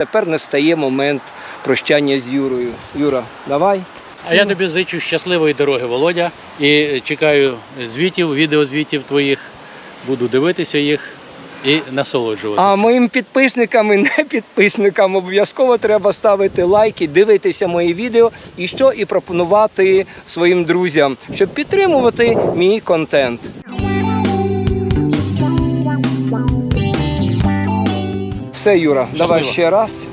Тепер настає момент прощання з Юрою. Юра, давай. А я тобі зичу щасливої дороги, Володя. І чекаю звітів, відеозвітів твоїх. Буду дивитися їх і насолоджуватися. А моїм підписникам і не підписникам обов'язково треба ставити лайки, дивитися мої відео і що і пропонувати своїм друзям, щоб підтримувати мій контент. Все, Юра, давай ще раз.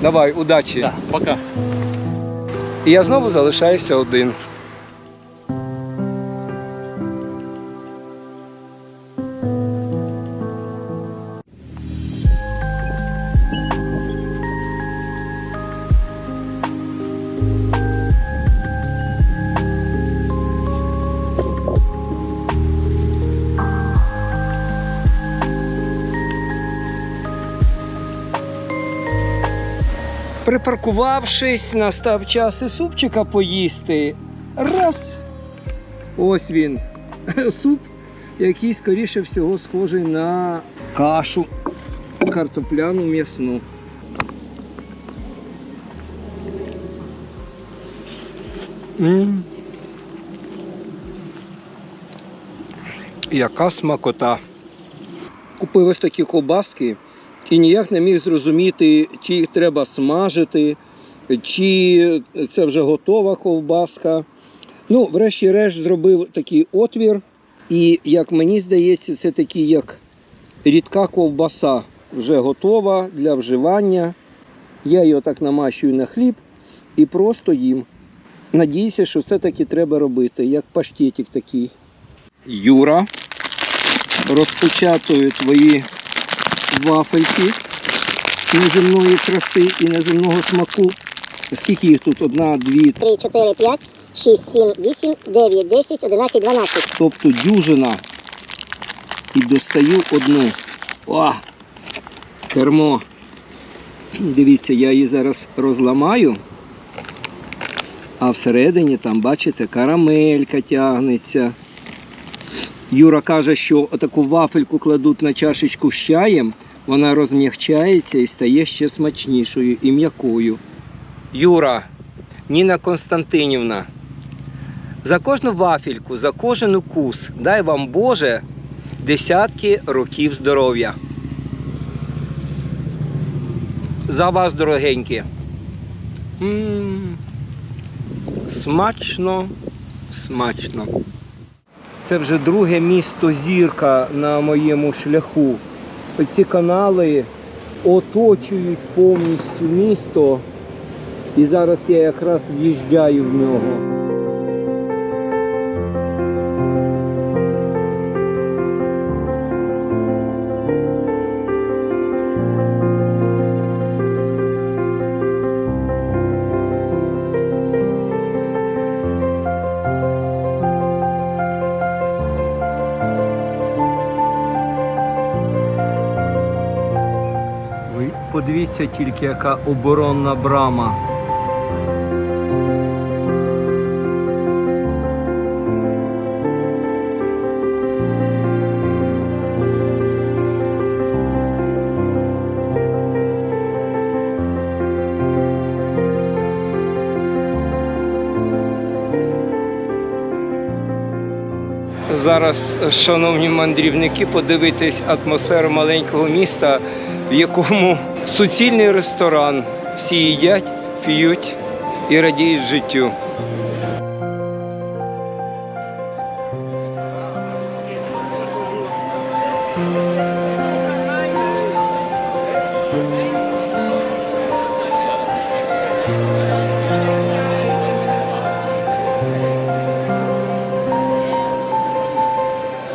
Давай, удачі. Да, пока. І я знову залишаюся один. Припаркувавшись, настав час і супчика поїсти. Раз. Ось він. Суп, який, скоріше всього, схожий на кашу картопляну м'ясну. Яка смакота. Купив ось такі ковбаски і ніяк не міг зрозуміти, чи їх треба смажити, чи це вже готова ковбаска. Ну, врешті-решт, зробив такий отвір. І, як мені здається, це такий як рідка ковбаса вже готова для вживання. Я його так намащую на хліб і просто їм. Надіюся, що це таки треба робити, як паштетик такий. Юра, розпочатую твої вафельки неземної краси і неземного смаку. Скільки їх тут? Одна, дві, 3, 4, 5, 6, 7, 8, 9, 10, 11, 12. тобто дюжина. І достаю одну. О! Кермо. Дивіться, я її зараз розламаю. А всередині там, бачите, карамелька тягнеться. Юра каже, що таку вафельку кладуть на чашечку з чаєм, вона розм'якчається і стає ще смачнішою і м'якою. Юра, Ніна Константинівна, за кожну вафельку, за кожен укус, дай вам Боже десятки років здоров'я. За вас, дорогенькі. М, Смачно, смачно. Це вже друге місто зірка на моєму шляху. Ці канали оточують повністю місто. І зараз я якраз в'їжджаю в нього. Подивіться тільки, яка оборонна брама. Зараз, шановні мандрівники, подивитись атмосферу маленького міста, в якому суцільний ресторан. Всі їдять, п'ють і радіють життю.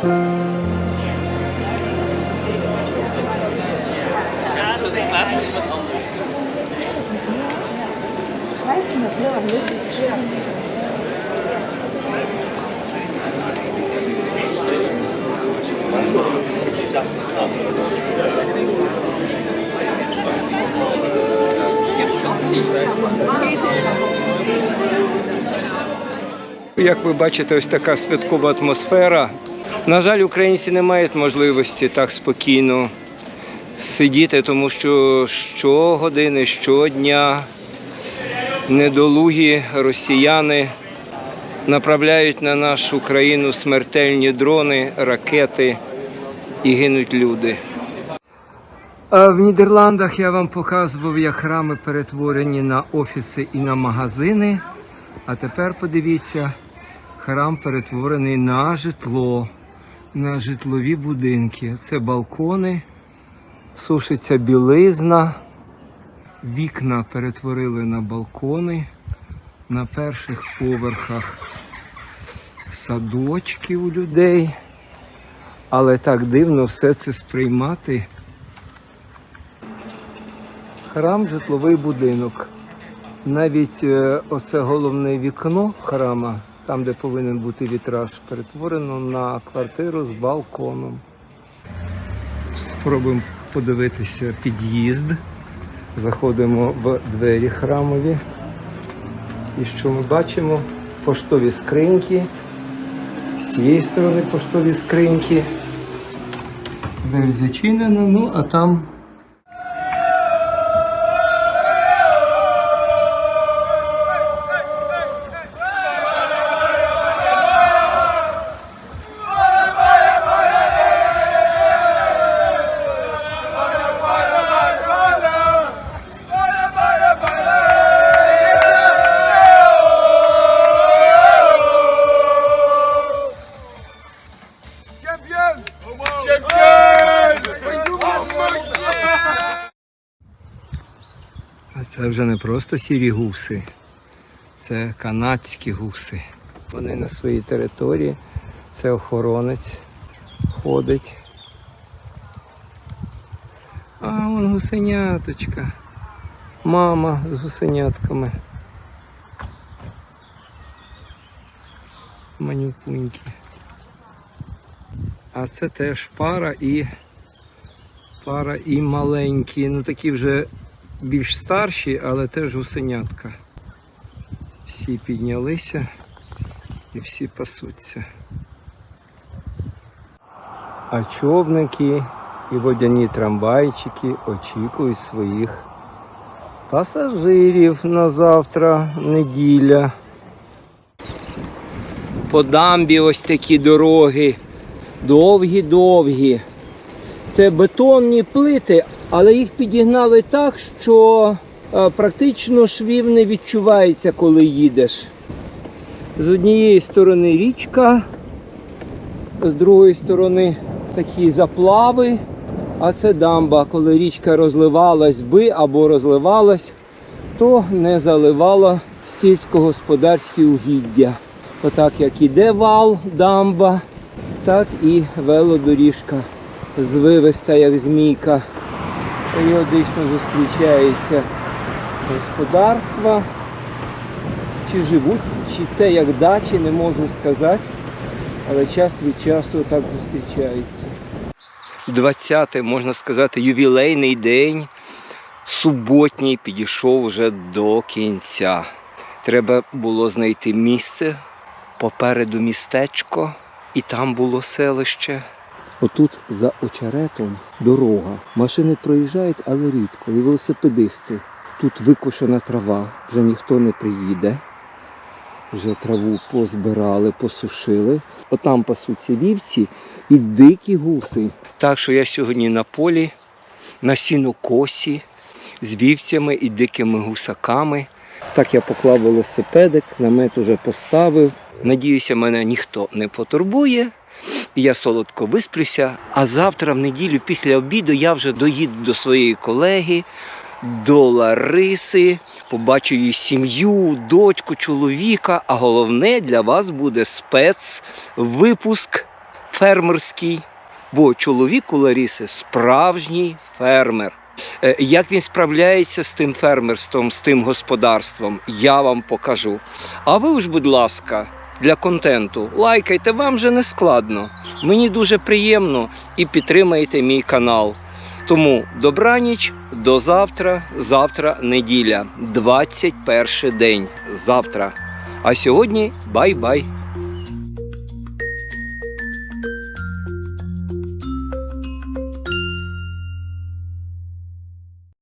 Як ви бачите, ось така святкова атмосфера. На жаль, українці не мають можливості так спокійно сидіти, тому що щогодини, щодня недолугі росіяни направляють на нашу країну смертельні дрони, ракети і гинуть люди. В Нідерландах я вам показував, як храми перетворені на офіси і на магазини. А тепер подивіться, храм перетворений на житло, на житлові будинки. Це балкони, сушиться білизна, вікна перетворили на балкони, на перших поверхах садочки у людей. Але так дивно все це сприймати. Храм житловий будинок. Навіть е, оце головне вікно храма, там, де повинен бути вітраж, перетворено на квартиру з балконом. Спробуємо подивитися під'їзд. Заходимо в двері храмові. І що ми бачимо? Поштові скриньки. З цієї сторони поштові скриньки. Двері зачинено, ну а там це вже не просто сірі гуси, це канадські гуси. Вони на своїй території. Це охоронець ходить. А вон гусеняточка. Мама з гусенятками. Манюпуньки. А це теж пара і пара і маленькі. Ну такі вже більш старші, але теж гусенятка. Всі піднялися і всі пасуться. А човники і водяні трамвайчики очікують своїх пасажирів на завтра, неділя. По дамбі ось такі дороги. Довгі-довгі. Це бетонні плити, але їх підігнали так, що е, практично швів не відчувається, коли їдеш. З однієї сторони річка, з другої сторони такі заплави, а це дамба. Коли річка розливалась би або розливалась, то не заливала сільськогосподарські угіддя. Отак як іде вал, дамба, так і велодоріжка звивиста, як змійка. Періодично зустрічаються господарства. Чи живуть, чи це як дачі, не можу сказати. Але час від часу так зустрічаються. 20 можна сказати, ювілейний день, суботній підійшов вже до кінця. Треба було знайти місце, попереду містечко, і там було селище. Отут за очеретом дорога. Машини проїжджають, але рідко. І велосипедисти. Тут викошена трава, вже ніхто не приїде. Вже траву позбирали, посушили. Отам пасуться вівці і дикі гуси. Так що я сьогодні на полі, на сінокосі, з вівцями і дикими гусаками. Так я поклав велосипедик, намет уже поставив. Надіюся, мене ніхто не потурбує. І я солодко висплюся. А завтра, в неділю, після обіду, я вже доїду до своєї колеги, до Лариси, побачу її сім'ю, дочку, чоловіка. А головне для вас буде спецвипуск фермерський. Бо чоловік у Лариси справжній фермер. Е, Як він справляється з тим фермерством, з тим господарством, я вам покажу. А ви ж, будь ласка, для контенту лайкайте, вам вже не складно. Мені дуже приємно і підтримайте мій канал. Тому добраніч, до завтра. Завтра неділя, 21 день. Завтра. А сьогодні бай-бай.